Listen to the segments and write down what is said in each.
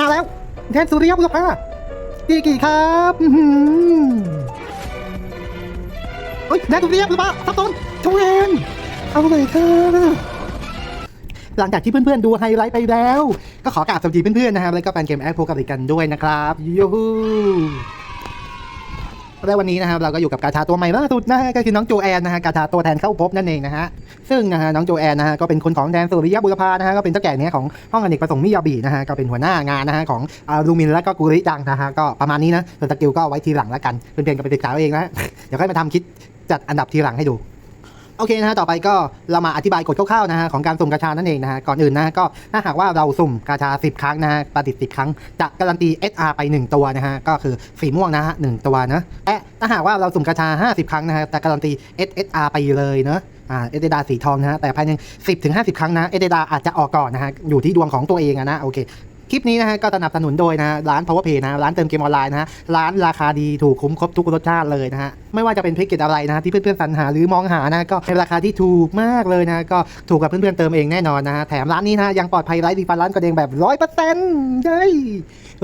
มาแล้วแทนสุริยบุรพากี่กี่ครับอื้อหือเฮ้ยแทนสุริยบุรพาซับซ้อนชงเองเอาเลยค่ะหลังจากที่เพื่อนๆ ดูไฮไลท์ไปแล้ว ก็ขอกราบสวัสดีเพื่อนๆนะครับแล้วก็แฟนเกมแอคโพกับกันด้วยนะครับยูฮู และวันนี้นะครับเราก็อยู่กับกาชาตัวใหม่ล่าสุดนะฮะก็คือน้องโจแอนนะฮะกาชาตัวแทนเข้าพบนั่นเองนะฮะซึ่งนะฮะน้องโจแอนนะฮะก็เป็นคนของแดนสุริยบุรพานะฮะก็เป็นเจ้าแก่เนี้ยของห้องอเนกประสงค์มิยาบีนะฮะก็เป็นหัวหน้างานนะฮะของลูมินและก็กูริจังนะฮะก็ประมาณนี้นะส่วนสกิลก็ไว้ทีหลังแล้วกันเพื่อนๆก็ไปศึกษาเอาเองนะเดี๋ยวค่อยมาทำคิดจัดอันดับทีหลังให้ดู โอเคนะฮะต่อไปก็เรามาอธิบายกฎคร่าวๆนะฮะของการสุ่มกาชานั่นเองนะฮะก่อนอื่นนะฮะก็ถ้าหากว่าเราสุ่มกาชา 10 ครั้งนะฮะประดิษฐ์10 ครั้งจะการันตี SR ไป 1 ตัวนะฮะก็คือสีม่วงนะฮะหนึ่งตัวนะและถ้าหากว่าเราสุ่มกาชา 50 ครั้งนะฮะจะการันตี SSR ไปเลยเนอะอ่าเอเดดาสีทองนะฮะแต่ภายใน10ถึง50 ครั้งนะเอเดดาอาจจะออกก่อนนะฮะอยู่ที่ดวงของตัวเองอะนะโอเค คลิปนี้นะฮะก็สนับสนุนโดยนะฮะร้าน Power Pay นะร้านเติมเกมออนไลน์นะฮะร้านราคาดีถูกคุ้มครบทุกรสชาติเลยนะฮะไม่ว่าจะเป็นแพ็กเกจอะไรนะฮะที่เพื่อนๆสรรหาหรือมองหานะก็เป็นราคาที่ถูกมากเลยนะก็ถูกกับเพื่อนๆเติมเองแน่นอนนะฮะแถมร้านนี้นะยังปลอดภัยไร้ดีฟันร้านกระเดงแบบร้อยเปอร์เซ็นต์เฮ้ย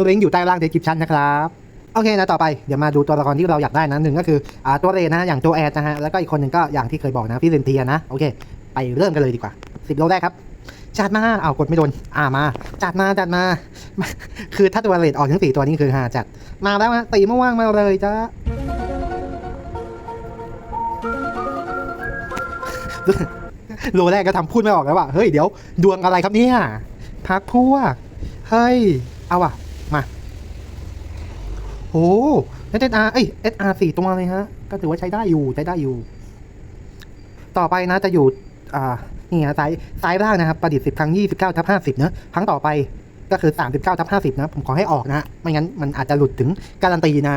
ลิงก์อยู่ใต้ล่างเดสคริปชันนะครับโอเคนะต่อไปเดี๋ยวมาดูตัวละครที่เราอยากได้นะหนึ่งก็คืออ่าตัวเรนนะอย่างโจแอดนะฮะแล้วก็อีกคนหนึ่งก็อย่างที่เคยบอกนะพี่เซนเทียนะโอเค ไปเริ่มกันเลยดีกว่าสิบโลแรกครับ จัดมาเอากดไม่โดน อ่ามา จัดมาจัดมา คือถ้าตัวเลดออกทั้งสี่ตัวนี้คือหาจัด มาแล้วฮะตีม่วงมาเลยจ้าโลแรกก็ทำพูดไม่ออกแล้วว่ะ เฮ้ยเดี๋ยวดวงอะไรครับเนี่ย พักพวก เฮ้ย เอาว่ะ มา โอ้เอสอาร์เอ้ยเอสอาร์สี่ตัวเลยฮะ ก็ถือว่าใช้ได้อยู่ ใช้ได้อยู่ ต่อไปนะจะอยู่ อ่า นี่ฮะซ้ายซ้ายล่างนะครับประดิษฐ์สิบครั้งยี่สิบเก้าทับห้าสิบเนอะครั้งต่อไปก็คือสามสิบเก้าทับห้าสิบนะ ผมขอให้ออกนะฮะไม่งั้นมันอาจจะหลุดถึงการันตีนะ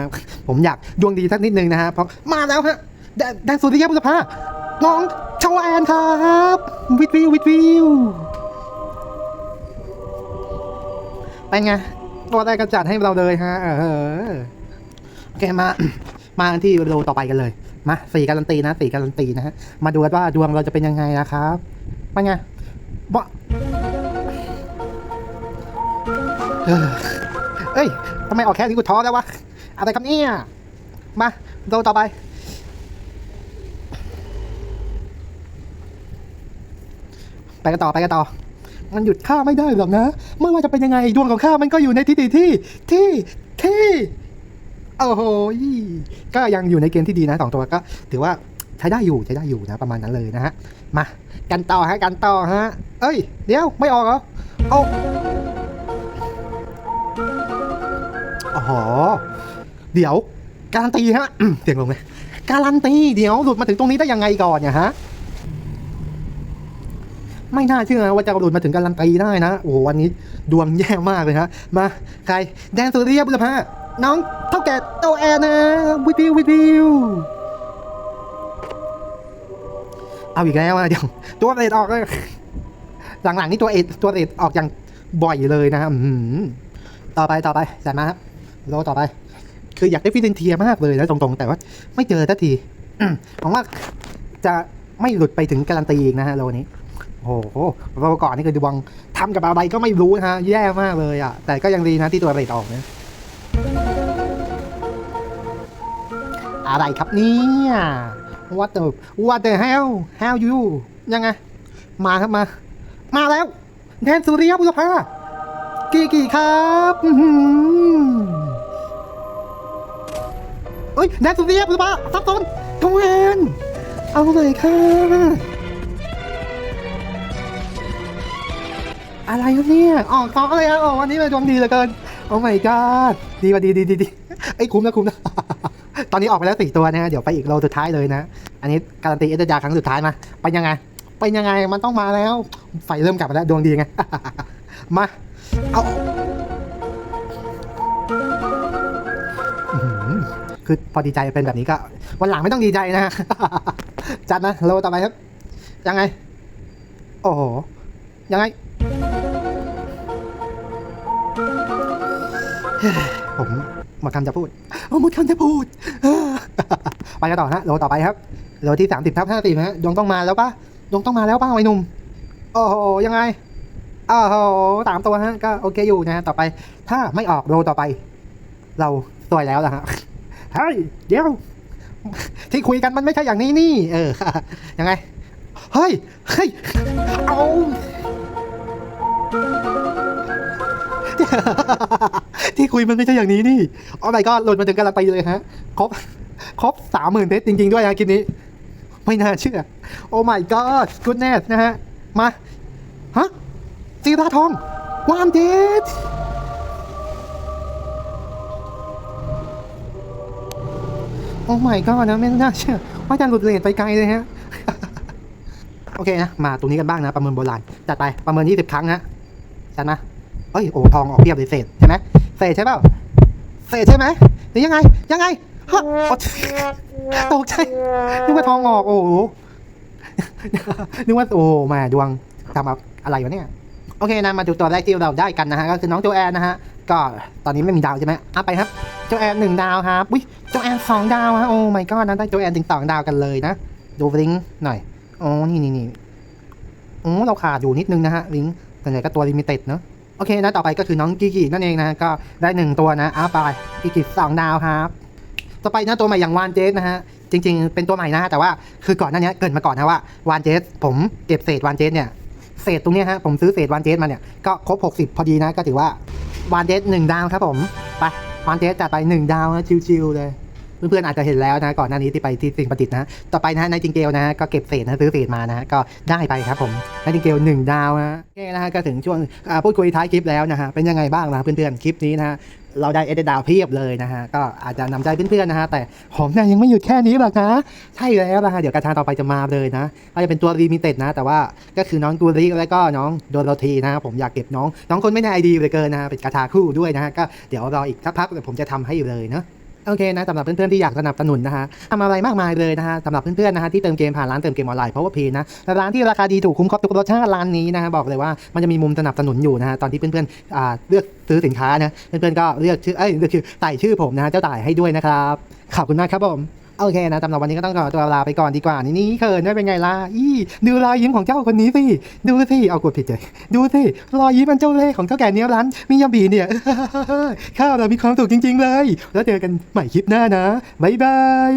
ผมอยากดวงดีสักนิดนึงนะฮะ เพราะมาแล้วฮะ แดนแดนสุริยบุรพาน้องชาวแอนครับ วิดวิววิดวิวเป็นไง ตัวแรกก็จัดให้เราเลยฮะ เออโอเคมา มากันที่โลต่อไปกันเลย มาสี่การันตีนะสี่การันตีนะฮะมาดูกันว่าดวงเราจะเป็นยังไงนะครับเป็นไงบ่เอ้ยทำไมออกแค่นี้กูท้อแล้ววะอะไรครับเนี่ยมาดูต่อไปไปกันต่อไปกันต่อ มันหยุดข้าไม่ได้หรอกนะไม่ว่าจะเป็นยังไงดวงของข้ามันก็อยู่ในที่ที่ที่ที่ที่ โอ้โหก็ยังอยู่ในเกณฑ์ที่ดีนะสองตัวก็ถือว่าใช้ได้อยู่ใช้ได้อยู่นะประมาณนั้นเลยนะฮะ มากันต่อฮะกันต่อฮะ เอ้ย เดี๋ยวไม่ออกเหรอเอาโอ้โหเดี๋ยวการันตีฮะเสียงลงเลยการันตีเดี๋ยวหลุดมาถึงตรงนี้ได้ยังไงก่อนเนี่ยฮะไม่น่าเชื่อนะว่าจะหลุดมาถึงการันตีได้นะ โอ้โหวันนี้ดวงแย่มากเลยฮะมาใครแดนสุริยบุรพา น้องเท่าแก่โตแอนนะวิดิววิดิวเอาอีกแล้วเดี๋ยวตัวเรดออกเลยหลังๆนี่ตัวเอดตัวเรดออกอย่างบ่อยเลยนะอื้อหือต่อไปต่อไปจัดมาครับโลต่อไป คืออยากได้ฟิลินเทียมากเลยนะตรงๆ แต่ว่าไม่เจอทันทีอืมผมว่าจะไม่หลุดไปถึงการันตีอีกนะฮะโลนี้โอ้โหโลก่อนนี่คือดวงทำกับอะไรก็ไม่รู้นะฮะแย่มากเลยอะแต่ก็ยังดีนะที่ตัวเรดออกนะ อะไรครับเนี่ย what the what the hell how you ยังไง มาครับมา มาแล้วแดนสุริยบุรพากี่กี่ครับเอ้ยแดนสุริยบุรพาซับซ้อนทงแอนเอาเลยค่ะอะไรครับเนี่ยออกท้องเลยครับออกวันนี้เลยดวงดีเหลือเกิน โอ้ my god ดีว่ะดีดีดีดีไอ้คุ้มนะคุ้มนะ ตอนนี้ออกไปแล้วสี่ตัวนะฮะเดี๋ยวไปอีกโลสุดท้ายเลยนะ อันนี้การันตีเอสดาครั้งสุดท้ายมาไปยังไง ไปยังไงมันต้องมาแล้ว ไฟเริ่มกลับมาแล้วดวงดีไง มา เอาคือพอดีใจเป็นแบบนี้ก็ วันหลังไม่ต้องดีใจนะจัดนะโลต่อไปครับ ยังไง โอ้โห ยังไงผม หมดคำจะพูดหมดคำจะพูด ไปกันต่อฮะโลต่อไปครับโลที่สามสิบทับห้าสิบฮะดวงต้องมาแล้วปะดวงต้องมาแล้วป้าไอ้หนุ่มโอ้โหยังไงโอ้โหสามตัวฮะก็โอเคอยู่นะฮะต่อไป ถ้าไม่ออกโรต่อไป เราสวยแล้วล่ะฮะเฮ้ยเดี๋ยว ที่คุยกันมันไม่ใช่อย่างนี้นี่ เออยังไงเฮ้ยเฮ้ยเอา ที่คุยมันไม่ใช่อย่างนี้นี่โอ้ my god หลดมาถึงกำลังไปเลยฮะ ครบ ครบสามหมื่นเพชรจริง ๆ ด้วยนะคลิปนี้ ไม่น่าเชื่อ โอ้ my god goodness นะฮะ มา ฮะจีราทองวานเดทโอ้ my god นะไม่น่าเชื่อ ว่าจะหลุดเลนไปไกลเลยฮะ โอเคนะ มาตรงนี้กันบ้างนะ ประเมินโบราณจัดไปประเมิน 20 ครั้งนะจัดนะเอ้ยโอ้ทองออกเพียบเลยเศษใช่ไหม เศษใช่เปล่าเศษใช่ไหมหรือยังไง ยังไงฮะตกใจนึกว่าทองออก โอ้โหนึกว่าโอ้แมาดวงทำอะไรวะเนี่ยโอเคนะมาดูตัวแรกที่เราได้กันนะฮะก็คือน้องโจแอนนะฮะก็ตอนนี้ไม่มีดาวใช่ไหมอะไปครับโจแอนหนึ่งดาวครับอุ้ยโจแอนสองดาวฮะโอ้ my god นะได้โจแอนถึงสองดาวกันเลยนะดูลิงหน่อยอ๋อนี่นี่นี่โอ้เราขาดอยู่นิดนึงนะฮะลิงก์ส่วนใหญ่ก็ตัวลิมิเต็ดเนอะ โอเคนะต่อไปก็คือน้องกิกินั่นเองนะก็ได้หนึ่งตัวนะอ้าไปกิกิสองดาวครับต่อไปนะตัวใหม่อย่างวานเจสนะฮะจริง ๆ เป็นตัวใหม่นะฮะแต่ว่าคือก่อนหน้านี้เกิดมาก่อนนะว่าวานเจสผมเก็บเศษวานเจสเนี่ยเศษตรงนี้ฮะผมซื้อเศษวานเจสมาเนี่ยก็ครบ 60 พอดีนะก็ถือว่าวานเจสหนึ่งดาวครับผมไปวานเจสจัดไปหนึ่งดาวนะชิวๆเลย เพื่อนๆอาจจะเห็นแล้วนะก่อนหน้านี้ที่ไปที่สิ่งประดิษฐ์นะต่อไปนะในจิงเกลนะฮะก็เก็บเศษนะซื้อเศษมานะฮะก็ได้ไปครับผมในจิงเกลหนึ่งดาวนะโอเคนะฮะก็ถึงช่วงพูดคุยท้ายคลิปแล้วนะฮะเป็นยังไงบ้างนะเพื่อนๆคลิปนี้นะฮะเราได้เอเดดาวเพียบเลยนะฮะ ก็อาจจะนำใจเพื่อนๆนะฮะ แต่ผมเนี่ยยังไม่หยุดแค่นี้หรอกนะ ใช่แล้วนะฮะ เดี๋ยวกระทางต่อไปจะมาเลยนะก็จะเป็นตัวรีมิเต็ดนะ แต่ว่าก็คือน้องกูริแล้วก็น้องโดโรธีนะผมอยากเก็บน้อง น้องคนไม่ได้ไอดีเลยเกินนะฮะเป็นกระทาคู่ด้วยนะฮะ ก็เดี๋ยวรออีกสักพักเดี๋ยวผมจะทำให้เลยเนาะ โอเคนะสำหรับเพื่อนๆที่อยากสนับสนุนนะฮะทำอะไรมากมายเลยนะฮะสำหรับเพื่อนๆนะฮะที่เติมเกมผ่านร้านเติมเกมออนไลน์เพราะว่าพีนะร้านที่ราคาดีถูกคุ้มครบทุกรสชาติร้านนี้นะฮะบอกเลยว่ามันจะมีมุมสนับสนุนอยู่นะฮะตอนที่เพื่อนๆอ่าเลือกซื้อสินค้านะเพื่อนๆก็เลือกชื่อเอ้ยเลือกชื่อใส่ชื่อผมนะฮะเจ้าต่ายให้ด้วยนะครับขอบคุณมากครับผม โอเคนะสำหรับวันนี้ก็ต้องขอตัวลาไปก่อนดีกว่า นี่นี่เขินไม่เป็นไงล่ะอี้ดูรอยยิ้มของเจ้าคนนี้สิดูสิเอากดผิดเลยดูสิรอยยิ้มมันเจ้าเล่ห์ของเจ้าแก่เนี้ยร้านมิยาบีเนี่ยข้าวเรามีความสุขจริง ๆ เลย แล้วเจอกันใหม่คลิปหน้านะบ๊ายบาย